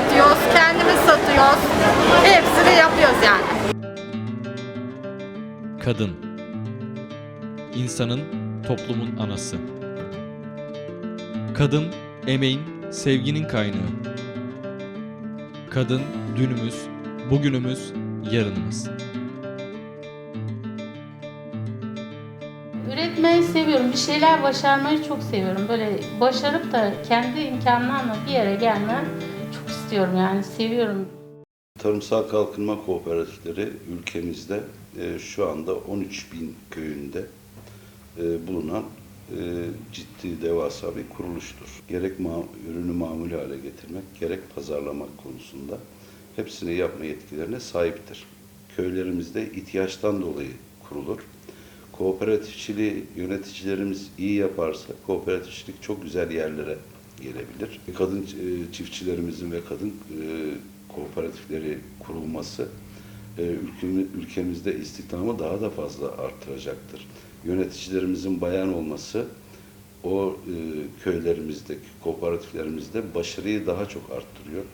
üretiyoruz, kendimiz satıyoruz. Hepsini yapıyoruz yani. Kadın İnsanın, toplumun anası. Kadın, emeğin, sevginin kaynağı. Kadın, dünümüz, bugünümüz, yarınımız. Üretmeyi seviyorum. Bir şeyler başarmayı çok seviyorum. Böyle başarıp da kendi imkanlarımla bir yere gelmeyi çok istiyorum yani. Seviyorum. Tarımsal Kalkınma Kooperatifleri ülkemizde e, şu anda 13 bin köyünde e, bulunan e, ciddi devasa bir kuruluştur. Gerek ma- ürünü mamul hale getirmek, gerek pazarlamak konusunda hepsini yapma yetkilerine sahiptir. Köylerimizde ihtiyaçtan dolayı kurulur. Kooperatifçiliği yöneticilerimiz iyi yaparsa kooperatifçilik çok güzel yerlere gelebilir. Kadın e, çiftçilerimizin ve kadın e, kooperatifleri kurulması e, ülkemi- ülkemizde istihdamı daha da fazla arttıracaktır. Yöneticilerimizin bayan olması o e, köylerimizdeki kooperatiflerimizde başarıyı daha çok arttırıyor.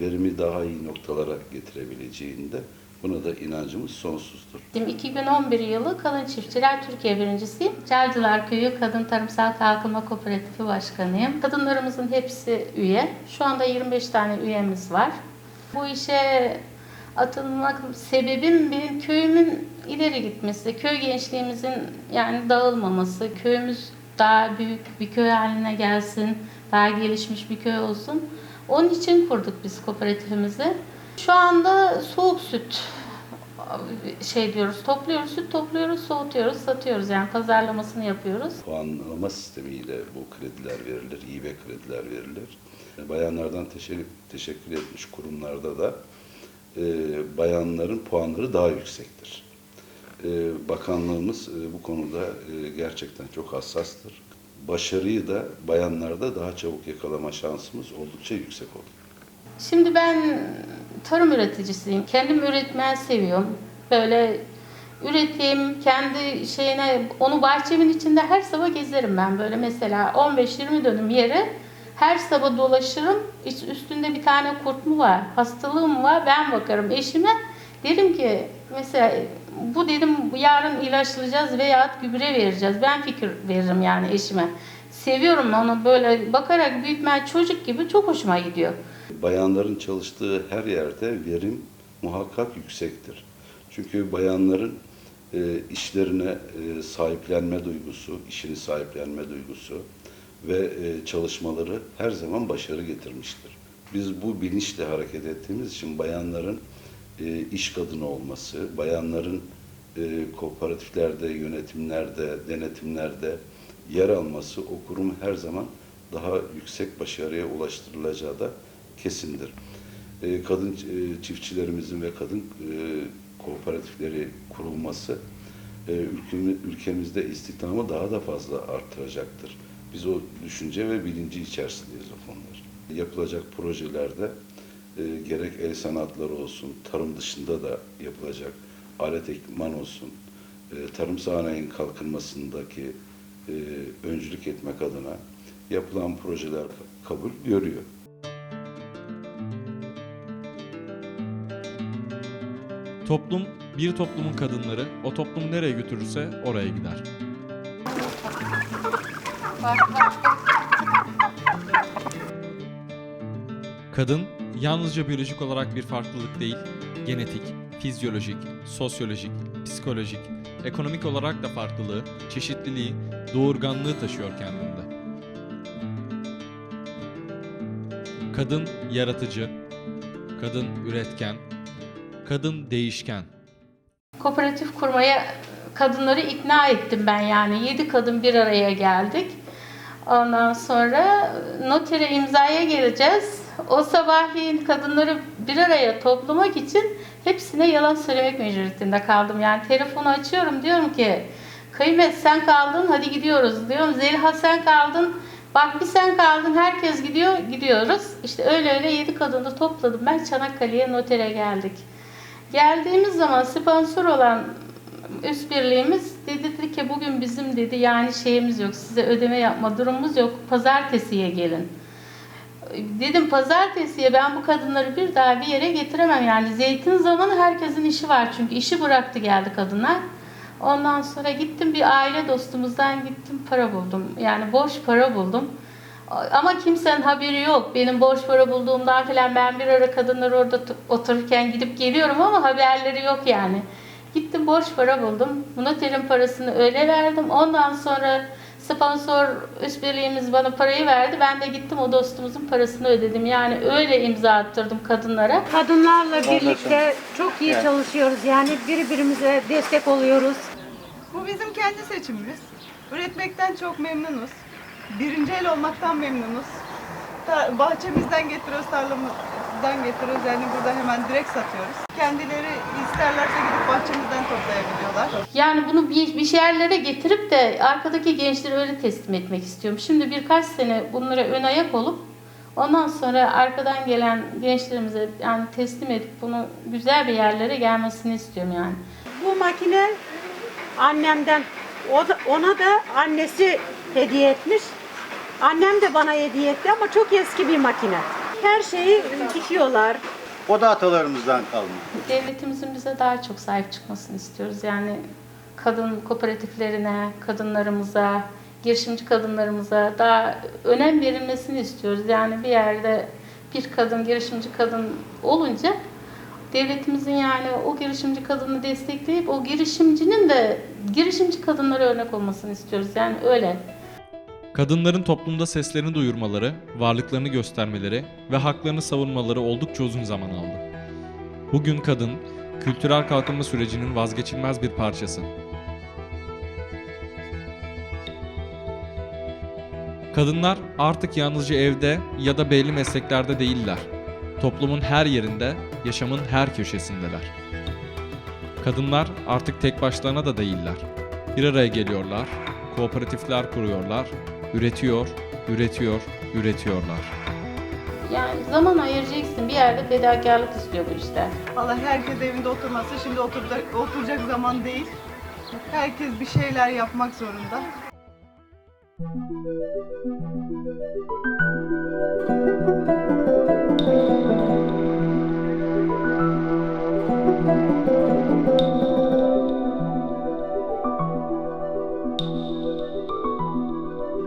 Verimi daha iyi noktalara getirebileceğinde buna da inancımız sonsuzdur. Şimdi 2011 yılı Kadın Çiftçiler Türkiye birincisiyim. Celciler Köyü Kadın Tarımsal Kalkınma Kooperatifi Başkanıyım. Kadınlarımızın hepsi üye. Şu anda 25 tane üyemiz var. Bu işe atılmak sebebim benim köyümün ileri gitmesi, köy gençliğimizin yani dağılmaması, köyümüz daha büyük bir köy haline gelsin, daha gelişmiş bir köy olsun. Onun için kurduk biz kooperatifimizi. Şu anda soğuk süt şey diyoruz, topluyoruz, süt topluyoruz, soğutuyoruz, satıyoruz. Yani pazarlamasını yapıyoruz. puanlama sistemiyle bu krediler verilir, hibe krediler verilir. Bayanlardan teşekkür, teşekkür etmiş kurumlarda da e, bayanların puanları daha yüksektir. E, bakanlığımız e, bu konuda e, gerçekten çok hassastır. Başarıyı da bayanlarda daha çabuk yakalama şansımız oldukça yüksek olur. Şimdi ben tarım üreticisiyim. Kendim üretmeyi seviyorum. Böyle üreteyim, kendi şeyine, onu bahçemin içinde her sabah gezerim ben. Böyle mesela 15-20 dönüm yere her sabah dolaşırım. Üst- Üstünde bir tane kurt mu var, hastalığım var ben bakarım eşime. Derim ki mesela bu dedim yarın ilaçlayacağız veya gübre vereceğiz. Ben fikir veririm yani eşime. Seviyorum onu böyle bakarak büyütmeye çocuk gibi çok hoşuma gidiyor. Bayanların çalıştığı her yerde verim muhakkak yüksektir. Çünkü bayanların e, işlerine e, sahiplenme duygusu, işini sahiplenme duygusu ve e, çalışmaları her zaman başarı getirmiştir. Biz bu bilinçle hareket ettiğimiz için bayanların e, iş kadını olması, bayanların e, kooperatiflerde, yönetimlerde, denetimlerde yer alması o kurum her zaman daha yüksek başarıya ulaştırılacağı da kesindir. E, kadın e, çiftçilerimizin ve kadın e, kooperatifleri kurulması e, ülkemi- ülkemizde istihdamı daha da fazla arttıracaktır. Biz o düşünce ve bilinci içerisindeyiz o konular. Yapılacak projelerde e, gerek el sanatları olsun, tarım dışında da yapılacak alet ekipman olsun, e, tarım sanayinin kalkınmasındaki e, öncülük etmek adına yapılan projeler kabul görüyor. Toplum, bir toplumun kadınları o toplum nereye götürürse oraya gider. Kadın yalnızca biyolojik olarak bir farklılık değil, genetik, fizyolojik, sosyolojik, psikolojik, ekonomik olarak da farklılığı, çeşitliliği, doğurganlığı taşıyor kendinde. Kadın yaratıcı, kadın üretken, kadın değişken. Kooperatif kurmaya kadınları ikna ettim ben yani. Yedi kadın bir araya geldik. Ondan sonra notere imzaya geleceğiz. O sabahleyin kadınları bir araya toplamak için hepsine yalan söylemek mecburiyetinde kaldım. Yani telefonu açıyorum diyorum ki Kıymet sen kaldın hadi gidiyoruz diyorum. Zeliha sen kaldın bak bir sen kaldın herkes gidiyor gidiyoruz. İşte öyle öyle yedi kadını topladım ben Çanakkale'ye notere geldik. Geldiğimiz zaman sponsor olan üst birliğimiz dedi, dedi ki bugün bizim dedi yani şeyimiz yok size ödeme yapma durumumuz yok pazartesiye gelin. Dedim pazartesiye ben bu kadınları bir daha bir yere getiremem. Yani zeytin zamanı herkesin işi var çünkü işi bıraktı geldi kadınlar. Ondan sonra gittim bir aile dostumuzdan gittim para buldum. Yani boş para buldum. Ama kimsenin haberi yok. Benim borç para bulduğumdan falan ben bir ara kadınlar orada otururken gidip geliyorum ama haberleri yok yani. Gittim borç para buldum. Noterin parasını öyle verdim. Ondan sonra sponsor üst birliğimiz bana parayı verdi. Ben de gittim o dostumuzun parasını ödedim. Yani öyle imza attırdım kadınlara. Kadınlarla birlikte çok iyi çalışıyoruz. Yani birbirimize destek oluyoruz. Bu bizim kendi seçimimiz. Üretmekten çok memnunuz. Birinci el olmaktan memnunuz. Ta- bahçemizden getiriyoruz, tarlamızdan getiriyoruz. Yani burada hemen direkt satıyoruz. Kendileri isterlerse gidip bahçemizden toplayabiliyorlar. Yani bunu bir, bir yerlere getirip de arkadaki gençleri öyle teslim etmek istiyorum. Şimdi birkaç sene bunlara ön ayak olup ondan sonra arkadan gelen gençlerimize yani teslim edip bunu güzel bir yerlere gelmesini istiyorum yani. Bu makine annemden, o da, ona da annesi hediye etmiş. Annem de bana hediye etti ama çok eski bir makine. Her şeyi dikiyorlar. O da atalarımızdan kalma. Devletimizin bize daha çok sahip çıkmasını istiyoruz. Yani kadın kooperatiflerine, kadınlarımıza, girişimci kadınlarımıza daha önem verilmesini istiyoruz. Yani bir yerde bir kadın, girişimci kadın olunca devletimizin yani o girişimci kadını destekleyip o girişimcinin de girişimci kadınlara örnek olmasını istiyoruz. Yani öyle. Kadınların toplumda seslerini duyurmaları, varlıklarını göstermeleri ve haklarını savunmaları oldukça uzun zaman aldı. Bugün kadın, kültürel kalkınma sürecinin vazgeçilmez bir parçası. Kadınlar artık yalnızca evde ya da belli mesleklerde değiller. Toplumun her yerinde, yaşamın her köşesindeler. Kadınlar artık tek başlarına da değiller. Bir araya geliyorlar, kooperatifler kuruyorlar, üretiyor, üretiyor, üretiyorlar. Yani zaman ayıracaksın. Bir yerde fedakarlık istiyor bu işler. Vallahi herkes evinde oturması şimdi oturacak, oturacak zaman değil. Herkes bir şeyler yapmak zorunda.